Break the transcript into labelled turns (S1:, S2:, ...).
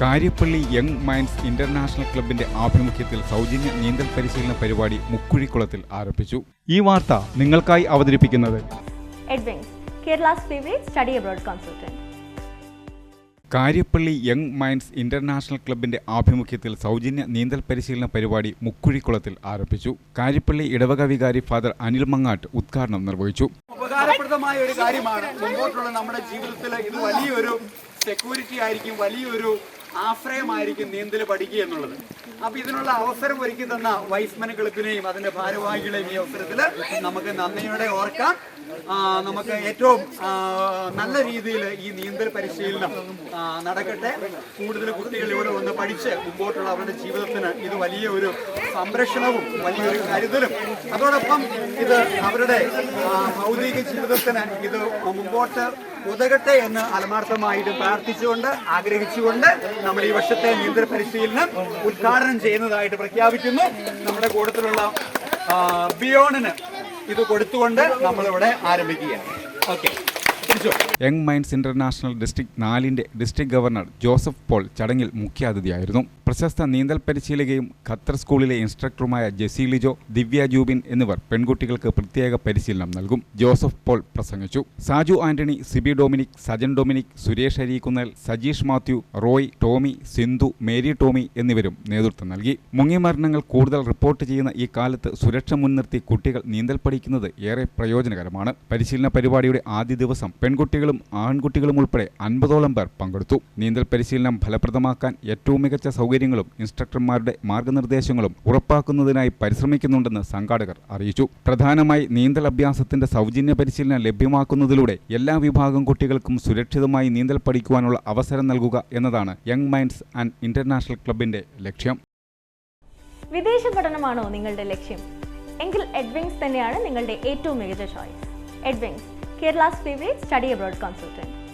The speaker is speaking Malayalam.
S1: കാര്യപ്പള്ളി യങ് മൈൻഡ്സ് ഇന്റർനാഷണൽ ക്ലബിന്റെ ആഭിമുഖ്യത്തിൽ സൗജന്യ നീന്തൽ പരിശീലന പരിപാടി മുക്കുഴിക്കുളത്തിൽ ആരംഭിച്ചു. ഈ വാർത്ത നിങ്ങൾക്കായി അവതരിപ്പിക്കുന്നത്. കാര്യപ്പള്ളി യങ് മൈൻഡ്സ് ഇന്റർനാഷണൽ ക്ലബിന്റെ ആഭിമുഖ്യത്തിൽ സൗജന്യ നീന്തൽ പരിശീലന പരിപാടി മുക്കുഴിക്കുളത്തിൽ ആരംഭിച്ചു. കാര്യപ്പള്ളി ഇടവക വികാരി ഫാദർ അനിൽ മങ്ങാട്ട് ഉദ്ഘാടനം നിർവഹിച്ചു.
S2: ഉപകാരപ്രദമായ ഒരു കാര്യമാണ് മുമ്പോട്ടുള്ള നമ്മുടെ ജീവിതത്തിൽ ഇത് വലിയൊരു സെക്യൂരിറ്റി ആയിരിക്കും വലിയൊരു ആശ്രയമായിരിക്കും നീന്തൽ പഠിക്കുക എന്നുള്ളത്. അപ്പൊ ഇതിനുള്ള അവസരം ഒരുക്കി തന്ന വൈസ്മൻ ക്ലബിനെയും അതിന്റെ ഭാരവാഹികളെയും ഈ അവസരത്തിൽ നമുക്ക് നന്ദിയോടെ ഓർക്കാം. നമുക്ക് ഏറ്റവും നല്ല രീതിയിൽ ഈ നീന്തൽ പരിശീലനം നടക്കട്ടെ. കൂടുതൽ കുട്ടികൾ ഇവിടെ വന്ന് പഠിച്ച് മുമ്പോട്ടുള്ള അവരുടെ ജീവിതത്തിന് ഇത് വലിയ ഒരു സംരക്ഷണവും വലിയൊരു കരുതലും. അതോടൊപ്പം ഇത് അവരുടെ ഭൗതിക ജീവിതത്തിന് ഇത് മുമ്പോട്ട് ഉതകട്ടെ എന്ന് ആത്മാർത്ഥമായിട്ട് പ്രാർത്ഥിച്ചുകൊണ്ട് ആഗ്രഹിച്ചുകൊണ്ട് നമ്മൾ ഈ വർഷത്തെ നീന്തൽ പരിശീലനം ഉദ്ഘാടനം ചെയ്യുന്നതായിട്ട് പ്രഖ്യാപിക്കുന്നു. നമ്മുടെ കൂട്ടത്തിലുള്ള ബിയോണിന് ഇത് കൊടുത്തുകൊണ്ട് നമ്മളിവിടെ ആരംഭിക്കുകയാണ്. Okay.
S1: Young minds international district നാലിന്റെ ഡിസ്ട്രിക്ട് ഗവർണർ ജോസഫ് പോൾ ചടങ്ങിൽ മുഖ്യാതിഥിയായിരുന്നു. പ്രശസ്ത നീന്തൽ പരിശീലകയും ഖത്തർ സ്കൂളിലെ ഇൻസ്ട്രക്ടറുമായ ജെസി ലിജോ ദിവ്യ ജൂബിൻ എന്നിവർ പെൺകുട്ടികൾക്ക് പ്രത്യേക പരിശീലനം നൽകും. ജോസഫ് പോൾ പ്രസംഗിച്ചു. സാജു ആന്റണി സിബി ഡൊമിനിക് സജൻ ഡൊമിനിക് സുരേഷ് അരീക്കുന്നൽ സജീഷ് മാത്യു റോയ് ടോമി സിന്ധു മേരി ടോമി എന്നിവരും നേതൃത്വം നൽകി. മുങ്ങിമരണങ്ങൾ കൂടുതൽ റിപ്പോർട്ട് ചെയ്യുന്ന ഈ കാലത്ത് സുരക്ഷ മുൻനിർത്തി കുട്ടികൾ നീന്തൽ പഠിക്കുന്നത് ഏറെ പ്രയോജനകരമാണ്. പരിശീലന പരിപാടിയുടെ ആദ്യ ദിവസം പെൺകുട്ടികളും ആൺകുട്ടികളും ഉൾപ്പെടെ അൻപതോളം പേർ പങ്കെടുത്തു. നീന്തൽ പരിശീലനം ഫലപ്രദമാക്കാൻ ഏറ്റവും മികച്ച സൗകര്യങ്ങളും ഇൻസ്ട്രക്ടർമാരുടെ മാർഗനിർദ്ദേശങ്ങളും ഉറപ്പാക്കുന്നതിനായി പരിശ്രമിക്കുന്നുണ്ടെന്ന് സംഘാടകർ അറിയിച്ചു. പ്രധാനമായി നീന്തൽ അഭ്യാസത്തിന്റെ സൗജന്യ പരിശീലനം ലഭ്യമാക്കുന്നതിലൂടെ എല്ലാ വിഭാഗം കുട്ടികൾക്കും സുരക്ഷിതമായി നീന്തൽ പഠിക്കുവാനുള്ള അവസരം നൽകുക എന്നതാണ് യങ് മൈൻഡ്സ് ആൻഡ് ഇന്റർനാഷണൽ ക്ലബിന്റെ ലക്ഷ്യം.
S3: വിദേശ പഠനമാണോ നിങ്ങളുടെ ലക്ഷ്യം? എങ്കിൽ എഡ്വിങ്സ് തന്നെയാണ് നിങ്ങളുടെ ഏറ്റവും മികച്ച choice Edwings Kerala's favourite study abroad consultant